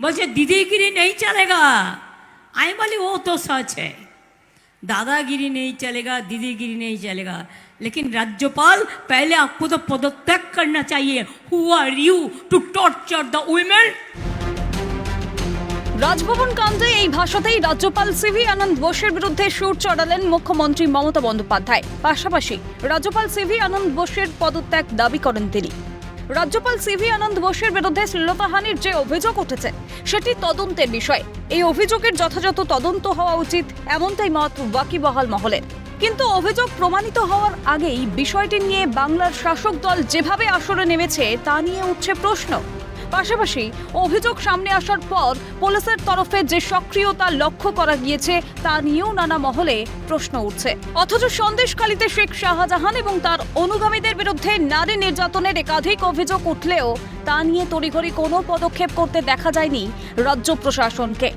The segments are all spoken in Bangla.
বলছে दीदीगिरी नहीं चलेगा आई बोली वो तो सच है दादागिरी नहीं चलेगा दीदीगिरी नहीं चलेगा लेकिन राज्यपाल पहले आपको तो पदत्याग करना चाहिए who are you to torture the women Raj Bhavan কাণ্ডে এই ভাষাতেই রাজ্যপাল সিভি আনন্দ বোসের বিরুদ্ধে সুর চড়ালেন মুখ্যমন্ত্রী মমতা বন্দ্যোপাধ্যায় পাশাপাশি রাজ্যপাল সিভি আনন্দ বোসের পদত্যাগ দাবি করেন তিনি রাজ্যপাল সিভি আনন্দ বোসের বিরুদ্ধে শ্লীলতাহানির যে অভিযোগ উঠেছে, সেটি তদন্তের বিষয়। এই অভিযোগের যথাযথ তদন্ত হওয়া উচিত, এমনটাই মত ওয়াকিবহাল মহলের। কিন্তু অভিযোগ প্রমাণিত হওয়ার আগেই বিষয়টি নিয়ে বাংলার শাসক দল যেভাবে আসরে নেমেছে, তা নিয়ে উঠছে প্রশ্ন। পাশাপাশি অভিযোগ সামনে আসার পর পুলিশের তরফে যে সক্রিয়তা লক্ষ্য করা গিয়েছে, তা নিয়েও নানা মহলে প্রশ্ন উঠছে। অথচ সন্দেশখালীতে শেখ শাহজাহান এবং তার অনুগামীদের বিরুদ্ধে নারী নির্যাতনের একাধিক অভিযোগ উঠলেও তা নিয়ে তড়িঘড়ি কোনো পদক্ষেপ করতে দেখা যায়নি রাজ্য প্রশাসনকে।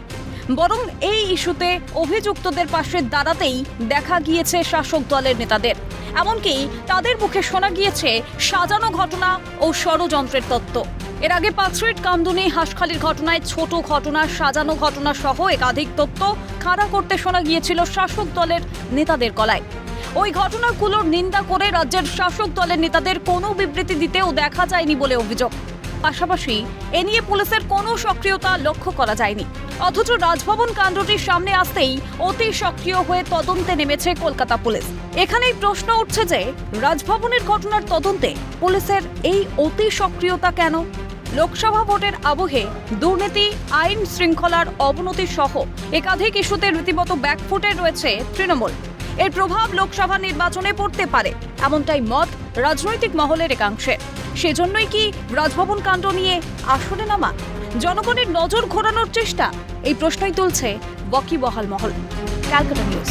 বরং এই ইস্যুতে অভিযুক্তদের পাশে দাঁড়াতেই দেখা গিয়েছে শাসক দলের নেতাদের। এমনকি তাদের মুখে শোনা গিয়েছে সাজানো ঘটনা ও ষড়যন্ত্রের তত্ত্ব। এর আগে পাঁচরিট কামদুনি, হাঁসখালির ঘটনায় ছোট ঘটনা, সাজানো ঘটনা সহ একাধিক তথ্য খাড়া করতে শোনা গিয়েছিল শাসক দলের নেতাদের গলায়। ওই ঘটনাগুলোর নিন্দা করে রাজ্যের শাসক দলের নেতাদের কোনো বিবৃতি দিতেও দেখা যায়নি বলে অভিযোগ। পাশাপাশি এ নিয়ে পুলিশের কোনো সক্রিয়তা লক্ষ্য করা যায়নি। অথচ রাজভবন কাণ্ডটির সামনে আসতেই অতি সক্রিয় হয়ে তদন্তে নেমেছে কলকাতা পুলিশ। এখানেই প্রশ্ন উঠছে যে, রাজভবনের ঘটনার তদন্তে পুলিশের এই অতি সক্রিয়তা কেন? লোকসভা ভোটের আবহে দুর্নীতি, আইন শৃঙ্খলার অবনতি সহ একাধিক ইস্যুতে রীতিমতো ব্যাকফুটে রয়েছে তৃণমূল। এর প্রভাব লোকসভা নির্বাচনে পড়তে পারে, এমনটাই মত রাজনৈতিক মহলের একাংশের সেজন্যই কি রাজভবন কাণ্ড নিয়ে আসলে নামা? জনগণের নজর ঘোরানোর চেষ্টা? এই প্রশ্নই তুলছে বকিবহাল মহল, ক্যালকাটা নিউজ।